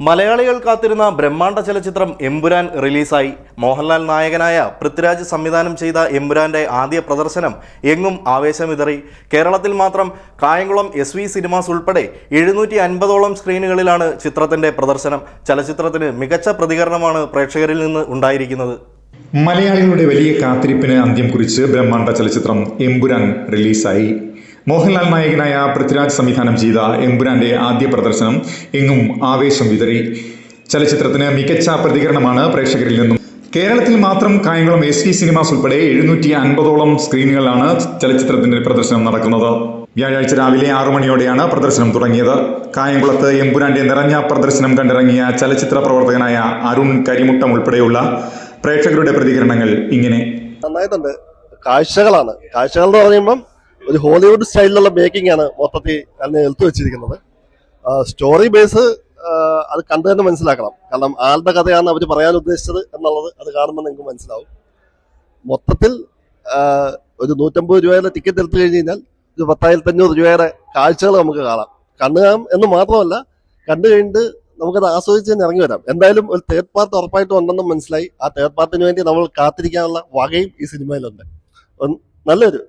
മലയാളികൾ കാത്തിരുന്ന ബ്രഹ്മാണ്ഡ ചലച്ചിത്രം എമ്പുരാൻ റിലീസായി. മോഹൻലാൽ നായകനായ പൃഥ്വിരാജ് സംവിധാനം ചെയ്ത എമ്പുരാന്റെ ആദ്യ പ്രദർശനം എങ്ങും ആവേശമിതറി. കേരളത്തിൽ മാത്രം കായംകുളം എസ് വി സിനിമാസ് ഉൾപ്പെടെ എഴുന്നൂറ്റി അൻപതോളം സ്ക്രീനുകളിലാണ് ചിത്രത്തിന്റെ പ്രദർശനം. ചലച്ചിത്രത്തിന് മികച്ച പ്രതികരണമാണ് പ്രേക്ഷകരിൽ നിന്ന് ഉണ്ടായിരിക്കുന്നത്. മലയാളികളുടെ വലിയ കാത്തിരിപ്പിന് അന്ത്യം കുറിച്ച് ബ്രഹ്മാണ്ഡ ചലച്ചിത്രം എമ്പുരാൻ റിലീസായി. മോഹൻലാൽ നായകനായ പൃഥ്വിരാജ് സംവിധാനം ചെയ്ത എമ്പുരാന്റെ ആദ്യ പ്രദർശനം എങ്ങും ആവേശം വിതറി. ചലച്ചിത്രത്തിന് മികച്ച പ്രതികരണമാണ് പ്രേക്ഷകരിൽ നിന്നും. കേരളത്തിൽ മാത്രം കായംകുളം എസ് വി സിനിമാസ് ഉൾപ്പെടെ എഴുന്നൂറ്റി അൻപതോളം സ്ക്രീനുകളിലാണ് ചലച്ചിത്രത്തിന്റെ പ്രദർശനം നടക്കുന്നത്. വ്യാഴാഴ്ച രാവിലെ ആറു മണിയോടെയാണ് പ്രദർശനം തുടങ്ങിയത്. കായംകുളത്ത് എമ്പുരാന്റെ നിറഞ്ഞ പ്രദർശനം കണ്ടിറങ്ങിയ ചലച്ചിത്ര പ്രവർത്തകനായ അരുൺ കരിമുട്ടം ഉൾപ്പെടെയുള്ള പ്രേക്ഷകരുടെ പ്രതികരണങ്ങൾ ഇങ്ങനെ. നന്നായിട്ടുണ്ട്. കാഴ്ചകളാണ്. കാഴ്ചകൾ എന്ന് പറയുമ്പം ഒരു ഹോളിവുഡ് സ്റ്റൈലിലുള്ള മേക്കിംഗ് ആണ് മൊത്തത്തിൽ അതിനെ എടുത്തു വെച്ചിരിക്കുന്നത്. സ്റ്റോറി ബേസ് അത് കണ്ടു തന്നെ മനസ്സിലാക്കണം. കാരണം ആളുടെ കഥയാണ് അവർ പറയാൻ ഉദ്ദേശിച്ചത് എന്നുള്ളത് അത് കാണുമ്പോൾ നിങ്ങൾക്ക് മനസ്സിലാവും. മൊത്തത്തിൽ ഒരു നൂറ്റമ്പത് രൂപയുടെ ടിക്കറ്റ് എടുത്തു കഴിഞ്ഞ് കഴിഞ്ഞാൽ ഒരു പത്തായിരത്തി അഞ്ഞൂറ് രൂപയുടെ കാഴ്ചകൾ നമുക്ക് കാണാം. കാണാം എന്ന് മാത്രമല്ല കണ്ടു കഴിഞ്ഞിട്ട് നമുക്കത് ആസ്വദിച്ച് തന്നെ ഇറങ്ങി വരാം. എന്തായാലും ഒരു തേർഡ് പാർട്ട് ഉറപ്പായിട്ടും ഉണ്ടെന്ന് മനസ്സിലായി. ആ തേർഡ് പാർട്ടിന് വേണ്ടി നമ്മൾ കാത്തിരിക്കാനുള്ള വകയും ഈ സിനിമയിലുണ്ട് നല്ലൊരു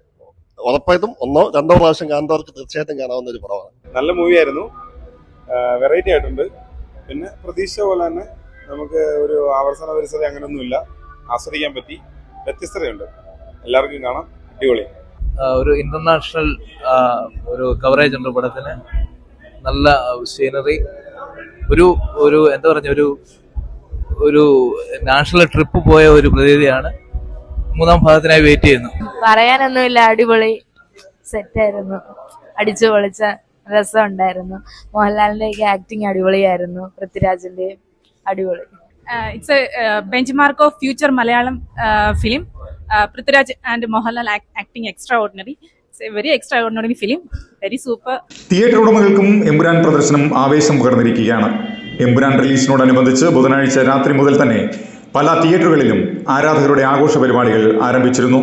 ഉറപ്പായിട്ടും ഒന്നോ രണ്ടോ പ്രാവശ്യം കാണുന്നവർക്ക് തീർച്ചയായിട്ടും കാണാവുന്ന ഒരു പടമാണ്. നല്ല മൂവി ആയിരുന്നു വെറൈറ്റി ആയിട്ടുണ്ട്. പിന്നെ പ്രതീക്ഷ പോലെ തന്നെ നമുക്ക് ഒരു ആവർത്തന പരിസരം അങ്ങനെയൊന്നുമില്ല ആസ്വദിക്കാൻ പറ്റി. വ്യത്യസ്തതയുണ്ട്. എല്ലാവർക്കും കാണാം. അടിപൊളി. ഒരു ഇന്റർനാഷണൽ ഒരു കവറേജ് ഉണ്ട് പടത്തിന്. നല്ല സീനറി ഒരു ഒരു എന്താ പറഞ്ഞ ഒരു ഒരു നാഷണൽ ട്രിപ്പ് പോയ ഒരു പ്രതീതിയാണ്. മൂന്നാം ഭാഗത്തിനായി വെയിറ്റ് ചെയ്യുന്നു. പറയാനൊന്നുമില്ല അടിപൊളി സെറ്റ് ആയിരുന്നു. അടിച്ചു പൊളിച്ച രസം ഉണ്ടായിരുന്നു. മോഹൻലാലിന്റെ ഒക്കെ ആക്ടിങ് അടിപൊളിയായിരുന്നു. പൃഥ്വിരാജിന്റെ അടിപൊളി. It's benchmark of future Malayalam film Prithviraj and Mohanlal acting extraordinary very extraordinary film very super extraordinary film. Very super. Theatre ഉടമകൾക്കും Empuraan പ്രദർശനം ആവേശം പകർന്നിരിക്കുകയാണ്. എമ്പുരാൻ റിലീസിനോടനുബന്ധിച്ച് ബുധനാഴ്ച രാത്രി മുതൽ തന്നെ പല തിയേറ്ററുകളിലും ആരാധകരുടെ ആഘോഷ പരിപാടികൾ ആരംഭിച്ചിരുന്നു.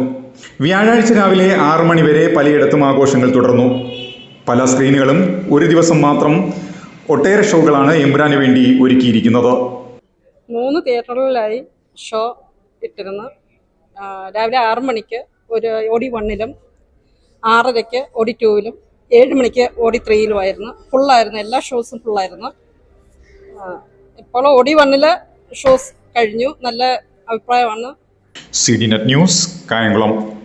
വ്യാഴാഴ്ച രാവിലെ ആറു മണി വരെ പലയിടത്തും ആഘോഷങ്ങൾ തുടർന്നു. പല സ്ക്രീനുകളും ഒരു ദിവസം മാത്രം ഒട്ടേറെ ഷോകളാണ് എമ്പുരാന് വേണ്ടി ഒരുക്കിയിരിക്കുന്നത്. മൂന്ന് തിയേറ്ററുകളിലായി ഷോ ഇട്ടിരുന്നു. രാവിലെ ആറ് മണിക്ക് ഒരു ഓടി വണ്ണിലും ആറരയ്ക്ക് ഓടി ടൂവിലും ഏഴ് മണിക്ക് ഓടി ത്രീയിലുമായിരുന്നു ഫുള്ളായിരുന്നു എല്ലാ ഷോസും ഫുള്ളായിരുന്നു ഇപ്പോൾ ഓടി വണ്ണിലെ ഷോസ് കഴിഞ്ഞു. നല്ല അഭിപ്രായമാണ്. C D net news Kayamkulam.